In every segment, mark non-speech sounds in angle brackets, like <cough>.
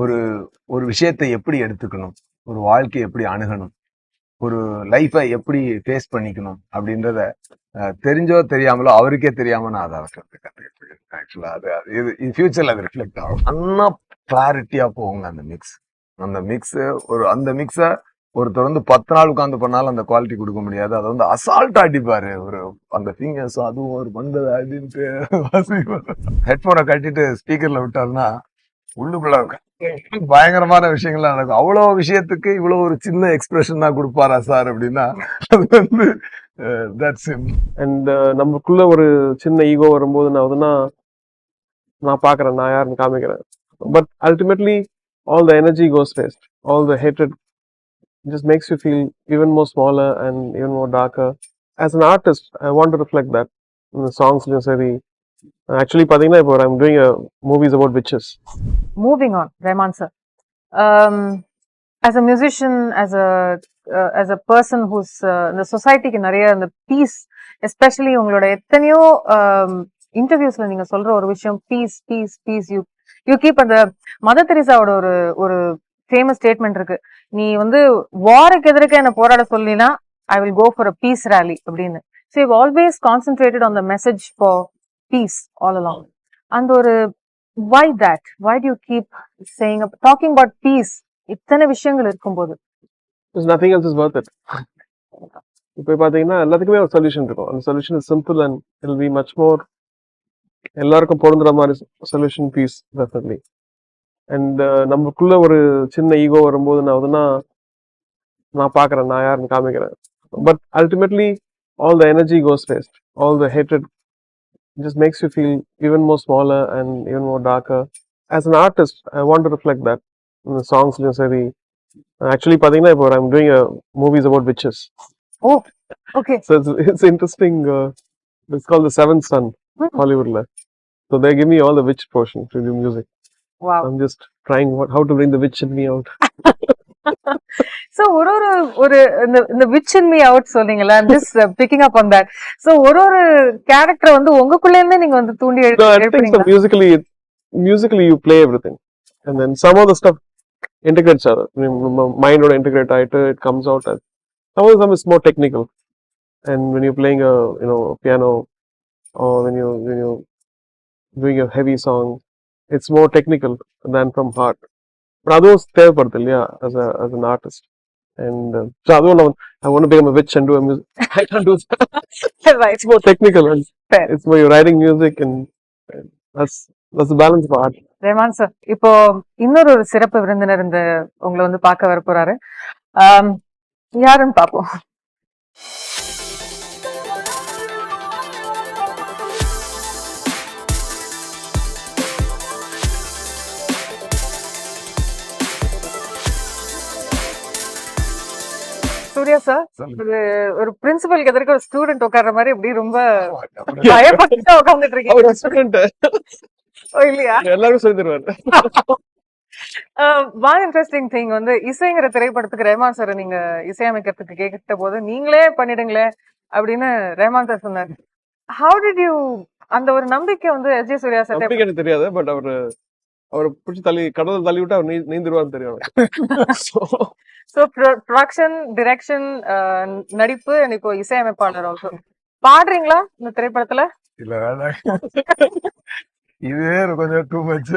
ஒரு ஒரு விஷயத்தை எப்படி எடுத்துக்கணும்? ஒரு வாழ்க்கையை எப்படி அணுகணும்? ஒரு லைஃபை எப்படி ஃபேஸ் பண்ணிக்கணும்? அப்படின்றத தெரிஞ்சோ தெரியாமலோ அவருக்கே தெரியாம நான் அதை அவர்கிட்ட கற்றுக்கிட்டு ஆக்சுவலாக அது இது ஃபியூச்சரில் அது ரிஃப்ளெக்ட் ஆகும். அண்ணா கிளாரிட்டியாக போகுங்க அந்த மிக்ஸ் அந்த மிக்ஸு ஒரு அந்த மிக்ஸை ஒருத்தர் வந்து பத்து நாள் உட்காந்து பண்ணாலும் அந்த குவாலிட்டி கொடுக்க முடியாது. அதை வந்து அசால்ட் அடிப்பாரு ஒரு அந்த ஃபிங்கர்ஸ் அதுவும் ஒரு வந்தது அப்படின்ட்டு. ஹெட்ஃபோனை கட்டிட்டு ஸ்பீக்கர்ல விட்டாருன்னா உள்ளுக்குள்ள <laughs> பயங்கரமான விஷயங்கள்லாம் நடக்கும் அவ்வளவு விஷயத்துக்கு இவ்வளவு ஒரு சின்ன எக்ஸ்பிரஷன் தான் கொடுப்பாரா சார் அப்படின்னா அது வந்து தட்ஸ் அண்ட் நமக்குள்ள ஒரு சின்ன ஈகோ வரும்போது நான் வந்துன்னா நான் பார்க்கறேன் நான் யாருன்னு காமிக்கிறேன் but ultimately all the energy goes waste all the hatred just makes you feel even more smaller and even more darker. As an artist, I want to reflect that in the songs. சரி actually பார்த்தீங்கன்னா இப்போ I'm doing movies about witches moving on Rahman sir. Um, as a musician as a uh, as a person who's uh, இந்த சொசைட்டிக்கு நிறைய இந்த piece especially உங்களோட எத்தனையோ இன்டர்வியூஸ்ல நீங்க சொல்ற ஒரு விஷயம் peace peace peace you you keep அந்த மதர் தெரேசாவோட ஒரு ஒரு ஃபேமஸ் ஸ்டேட்மெண்ட் இருக்கு. நீ வந்து வாருக்கு எதிர்க்க என்ன போராட சொல்லினா I will go for a peace rally அப்படின்னு. So you always concentrated on the message for peace all along அந்த ஒரு why that? Why do you keep saying ab- talking about peace? இத்தனை விஷயங்கள் இருக்கும்போது. Is nothing else is worth it இப்போ பார்த்தீங்கன்னா எல்லாத்துக்குமே ஒரு சொல்யூஷன் இருக்கும். அந்த solution is simple and will be much more எல்லாருக்கும் பொருந்துற மாதிரி சொல்யூஷன் பீஸ் டெஃபினெட்லி அண்ட் நமக்குள்ள ஒரு சின்ன ஈகோ வரும்போது நான் அதுனா நான் பார்க்கறேன் நான் யாருன்னு காமிக்கிறேன். But ultimately all the energy goes waste all the hatred just makes you feel even more smaller and even more darker. As an artist, I want to reflect that in the songs. சரி actually பார்த்தீங்கன்னா இப்போ I'm doing movies about witches okay so it's it's interesting it's call the seventh son ஹாலிவுட்ல so they give me all the witch portion to the music wow I'm just trying how to bring the witch in me out so ஒரு ஒரு ஒரு இந்த இந்த which in me out சொன்னீங்கல்ல just picking up on that so ஒரு ஒரு character வந்து உங்களுக்குள்ள இருந்தே நீங்க வந்து தூண்டி No, எழு- I think so. எழுப்புறீங்களா Musically, musically you play everything, and then some of the stuff integrates other. I mean, m- mind would integrate it. It comes out as some of the stuff is more technical, and when you're playing a you know a piano, or when you when you doing a heavy song, it's more technical than from heart. But others தேவைப்படுது இல்லையா as an artist. And uh, so அதுவும் நான் I want to become a witch and do a music. I can't do that. Right It's more technical and Fair. it's more you're writing music and, and that's that's the balance of art. Rahman sir இப்போ இன்னொரு ஒரு சிறப்பு விருந்தினர் இந்த உங்களை வந்து பார்க்க வர போறாரு யாருன்னு பாப்போம் சூர்யா சார் ஒரு ஒரு பிரின்சிபலுக்கு எதிர்க்க ஒரு ஸ்டூடெண்ட் உட்கார்ற மாதிரி இப்படி ரொம்ப <laughs> பயப்பட்டு உட்காந்துட்டு இருக்கீங்க. எல்லாரும் சொல்லி தருவாரு. ஒன் இன்ட்ரெஸ்டிங் திங் வந்து இசைங்கிற திரைப்படத்துக்கு ரேமான் சார் நீங்க இசையமைக்கிறதுக்கு கேட்ட போது நீங்களே பண்ணிடுங்களே அப்படின்னு ரேமான் சார் சொன்னார். ஹவு டிட் யூ அந்த ஒரு நம்பிக்கை வந்து எஸ் ஜே சூர்யா சார் எனக்கு தெரியாது பட் அவரு அவரை பிடிச்சி தள்ளி கடவுள் தள்ளி விட்டு அவர். நீ நீந்திருவான்னு தெரியும் ஸோ ப்ரொடக்ஷன் டிரெக்ஷன் நடிப்பு and இப்போ இசையமைப்பாளர் ஆல்சோ பாடுறீங்களா இந்த திரைப்படத்துல? இல்ல இதுவே எனக்கு கொஞ்சம் டூ மச்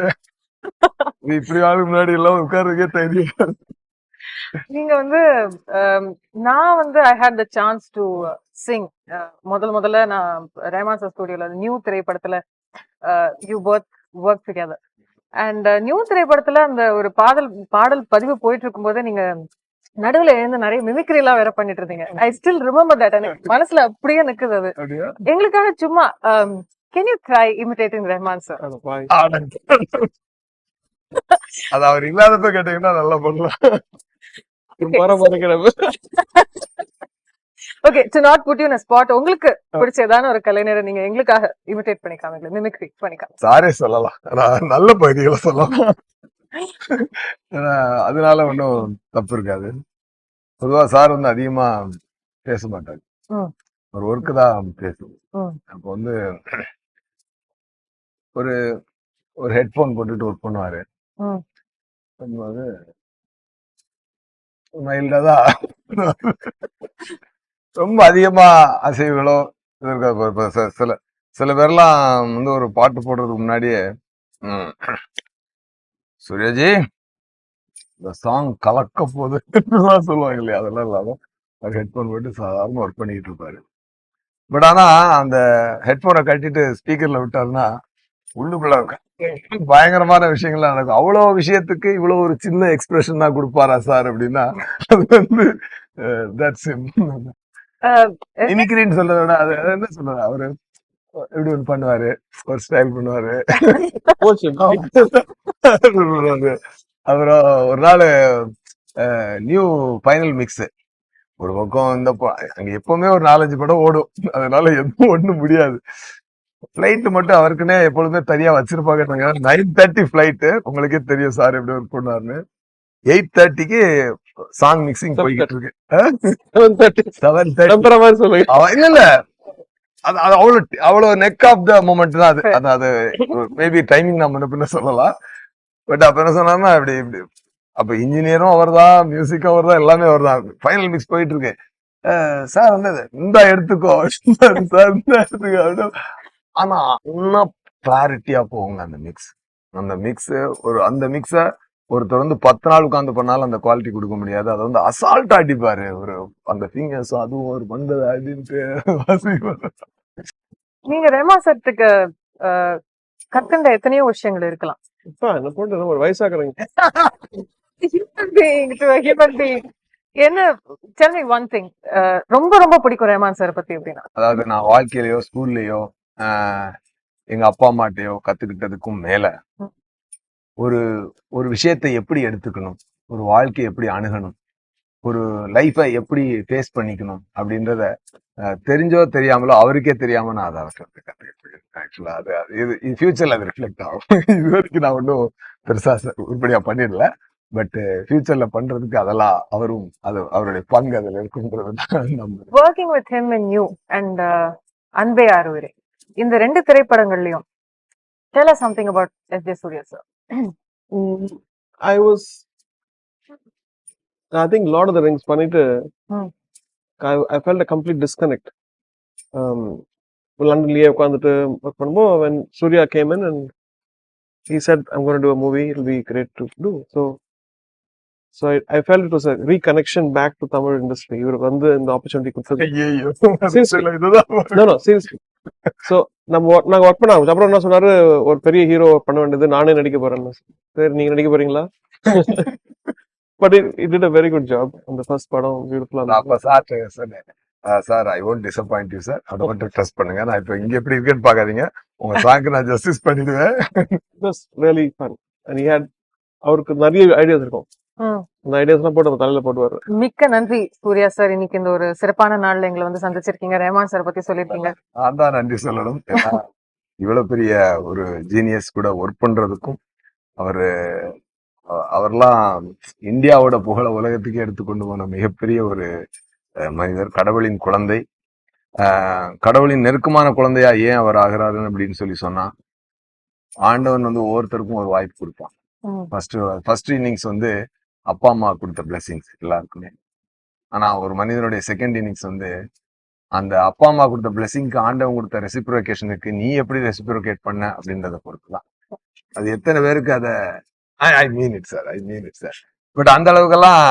இப்படி ஆளுக்கு முன்னாடி எல்லாம் உட்கார்றதுக்கே தெரியும் நீங்க வந்து um, நான் வந்து I had the chance to sing முதல் முதல்ல நான் ரேமான் சார் ஸ்டுடியோல நியூ திரைப்படத்துல you work work together and new திரைப்படத்துல அந்த ஒரு பாடல் பாடல் பதிவு போயிட்டு இருக்கும்போதே நீங்க நடுவுல எழுந்து நிறைய மிமிக்ரி எல்லாம் வேற பண்ணிட்டு இருந்தீங்க ஐ ஸ்டில் ரிமெம்பர் தட் எனக்கு <laughs> மனசுல அப்படியே நிக்குது அது. எங்களுக்காக சும்மா can you try imitating Rahman sir அத அவர் இல்லாதப்ப கேட்டீங்கன்னா நல்லா பண்ணலாம். <laughs> <laughs> Okay to not put you spot உங்களுக்கு பிடிச்ச ஏதான ஒரு கலைஞரை நீங்க எங்களுக்காக இமிடேட் பண்ணிக்காம மிமிக்ரி பண்ணிக்காம. சாரே சொல்லலாம். நான் நல்ல பகுதிகளை சொல்லலாம். அதனால ஒன்றும் தப்பு இருக்காது. பொதுவா சார் வந்து அதிகமா பேச மாட்டாங்க. ஒரு ஒர்க்கு தான் பேசுவோம். அப்போ வந்து ஒரு ஒரு ஹெட்ஃபோன் போட்டுட்டு ஒர்க் பண்ணுவாரு. பண்ணுவாரு. மைல்டா தான். ரொம்ப அதிகமா அசைவுகளோ இது இருக்காது. சில- சில பேர்லாம் வந்து ஒரு பாட்டு போடுறதுக்கு முன்னாடியே சூர்யாஜி இந்த சாங் கலக்க போகுது சொல்லுவாங்க இல்லையா? அதெல்லாம் இல்லாம ஹெட்போன் போட்டு சாதாரண ஒர்க் பண்ணிட்டு இருப்பாரு. பட் ஆனா அந்த ஹெட்போனை கட்டிட்டு ஸ்பீக்கர்ல விட்டாருன்னா உள்ளுக்குள்ள <laughs> பயங்கரமான விஷயங்கள்லாம் நடக்கும். அவ்வளவு விஷயத்துக்கு இவ்வளவு ஒரு சின்ன எக்ஸ்பிரஷன் தான் கொடுப்பாரா சார் அப்படின்னா அது வந்து தட்ஸ் மிமிக்ரின்னு சொல்றத அது என்ன சொல்றது? அவரு எப்படி ஒன்று பண்ணுவாரு? ஒரு ஸ்டைல் <laughs> பண்ணுவாரு. அப்புறம் ஒரு நாள் நியூ ஃபைனல் மிக்ஸ் ஒரு பக்கம் இந்த அங்க எப்பவுமே ஒரு நாலஞ்சு படம் ஓடும். அதனால எதுவும் ஒண்ணும் முடியாது. ஃபிளைட் மட்டும் அவருக்குன்னே எப்பொழுதுமே தனியா வச்சிருப்பாங்க. நைன் தேர்ட்டி ஃபிளைட்டு உங்களுக்கே தெரியும் சார் எப்படி ஒர்க் பண்ணுவாருன்னு. எயிட் தேர்ட்டிக்கு சாங் மிக்சிங் போய்கிட்டு இருக்கு. செவன் தேர்ட்டி செவன் தேர்ட்டி நம்புற மாதிரி சொல்லுங்க. இல்ல இல்ல. அது அது அவ்வளவு அவ்வளவு நெக் ஆஃப் த மூமெண்ட் தான் அது. அது அது மேபி டைமிங் நான் முன்ன பின்ன சொல்லலாம். பட் அப்ப என்ன சொன்னாருன்னா இப்படி இப்படி. அப்ப இன்ஜினியரும் அவர் தான் மியூசிக்கும் அவர் தான் எல்லாமே அவர் தான் ஃபைனல் மிக்ஸ் போயிட்டு இருக்கு. சார் வந்து இந்த எடுத்துக்கோ. சார் இந்த எடுத்துக்கோ. அப்படின்னு. ஆனா இன்னும் கிளாரிட்டியா போகுங்க அந்த மிக்ஸ் அந்த மிக்ஸ் ஒரு அந்த மிக்ஸ ஒருத்தர் வந்து பத்து நாள் உட்காந்து பண்ணாலும் அந்த குவாலிட்டி கொடுக்க முடியாது. அதை வந்து அசால்ட் அடிப்பாரு ஒரு அந்த ஃபிங்கர்ஸும் அதுவும் ஒரு மண்டது அப்படின்ட்டு. நீங்க ரேமா சத்துக்கு கத்துண்ட எத்தனையோ விஷயங்கள் இருக்கலாம். இப்ப என்ன போட்டு ஒரு வயசாக்குறீங்க. Being என்ன tell me one thing. அஹ், ரொம்ப ரொம்ப பிடிக்கும் ரஹ்மான் சார் பத்தி அப்படின்னா அதாவது நான் வாழ்க்கையிலயோ ஸ்கூல்லயோ எங்க அப்பா அம்மாட்டையோ கத்துக்கிட்டதுக்கும் மேல ம். ஒரு ஒரு விஷயத்தை எப்படி எடுத்துக்கணும்? ஒரு வாழ்க்கையை எப்படி அணுகணும்? ஒரு லைஃபை எப்படி ஃபேஸ் பண்ணிக்கணும்? அப்படின்றத தெரிஞ்சோ தெரியாமலோ அவருக்கே தெரியாம நான் அதை அவசரத்தை கத்துக்கிட்டு ஆக்சுவலா அது இது ஃபியூச்சர்ல அது ரிஃப்ளெக்ட் ஆகும். <laughs> இது வரைக்கும் நான் ஒன்றும் பெருசா ச- உருப்படியா பண்ணிடல. பட் ஃபியூச்சர்ல பண்றதுக்கு அதெல்லாம் அவரும் அது அவருடைய பங்கு அதுல இருக்குன்றது நம்ம working with him and you and Anbe Aaruyire. இந்த ரெண்டு திரைப்படங்கள்லயும் tell something about S J Suriya sir Mm, I was, I think Lord of the Rings பண்ணிட்டு Hmm. I, I felt a complete disconnect. Um, லண்டன்லயே உட்காந்துட்டு work பண்ணும்போது when Surya came in and he said I'm going to do a movie it'll be great to do so so I, I felt it was a reconnection back to Tamil industry இவருக்கு வந்து இந்த opportunity கொடுத்தது ஐயோ Seriously. <laughs> இதுதான் no no seriously so நம்ம work- நாங்க work பண்ண அப்புறம் என்ன சொன்னாரு? ஒரு பெரிய ஹீரோ பண்ண வேண்டியது நானே நடிக்க போறேன்னு. சரி நீங்க நடிக்க போறீங்களா? But it did a very good job அந்த ஃபர்ஸ்ட் படம் பியூட்டிஃபுல்லா அப்ப சார் சொன்னேன். Sir I won't disappoint you sir அதை மட்டும் ட்ரஸ்ட் பண்ணுங்க. நான் இப்ப இங்க எப்படி இருக்கேன்னு பாக்காதீங்க. உங்க சாங்க்கு நான் ஜஸ்டிஸ் பண்ணிடுவேன். ரியலி ஃபன் அண்ட் ஹேட் அவருக்கு நிறைய ஐடியாஸ் இருக்கும். அந்த ஐடியாஸ்லாம் போட்டு நம்ம தலையில போட்டுவாரு. மிக்க நன்றி சூர்யா சார். இன்னைக்கு இந்த ஒரு சிறப்பான நாள்ல எங்களை வந்து சந்திச்சிருக்கீங்க. ரஹ்மான் சார் பத்தி சொல்லிருக்கீங்க நான் தான் நன்றி சொல்லணும். இவ்வளவு பெரிய ஒரு ஜீனியஸ் கூட ஒர்க் பண்றதுக்கும் அவரு அவர்லாம் இந்தியாவோட புகழ உலகத்துக்கே எடுத்துக்கொண்டு போன மிகப்பெரிய ஒரு மனிதர் கடவுளின் குழந்தை. கடவுளின் நெருக்கமான குழந்தையா ஏன் அவர் ஆகிறாருன்னு அப்படின்னு சொல்லி சொன்னா ஆண்டவன் வந்து ஒவ்வொருத்தருக்கும் ஒரு வாய்ப்பு கொடுப்பான். ஃபர்ஸ்ட் ஃபர்ஸ்ட் இன்னிங்ஸ் வந்து அப்பா அம்மா கொடுத்த பிளெஸிங்ஸ் எல்லாருக்குமே. ஆனா ஒரு மனிதனுடைய செகண்ட் இன்னிங்ஸ் வந்து அந்த அப்பா அம்மா கொடுத்த பிளெஸிங்க்கு ஆண்டவன் கொடுத்த ரெசிப்ரோகேஷனுக்கு நீ எப்படி ரெசிப்ரோகேட் பண்ண அப்படின்றத பொறுத்து தான். அது எத்தனை பேருக்கு அதை I mean it sir I mean it sir but அந்த அளவுக்கெல்லாம்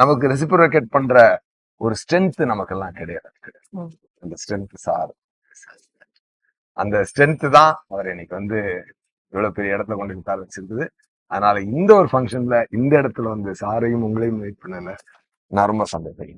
நமக்கு ரெசிப்ரோகேட் பண்ற ஒரு ஸ்ட்ரென்த் நமக்கெல்லாம் கிடையாது. அந்த ஸ்ட்ரென்த் சார். அந்த ஸ்ட்ரென்த் தான் அவர் இன்னைக்கு வந்து இவ்வளவு பெரிய இடத்துல கொண்டு உட்கார வச்சிருக்குது. அதனால இந்த ஒரு ஃபங்க்ஷன்ல இந்த இடத்துல வந்து சாரையும் உங்களையும் வெயிட் பண்ணல. நான் ரொம்ப சந்தோஷம்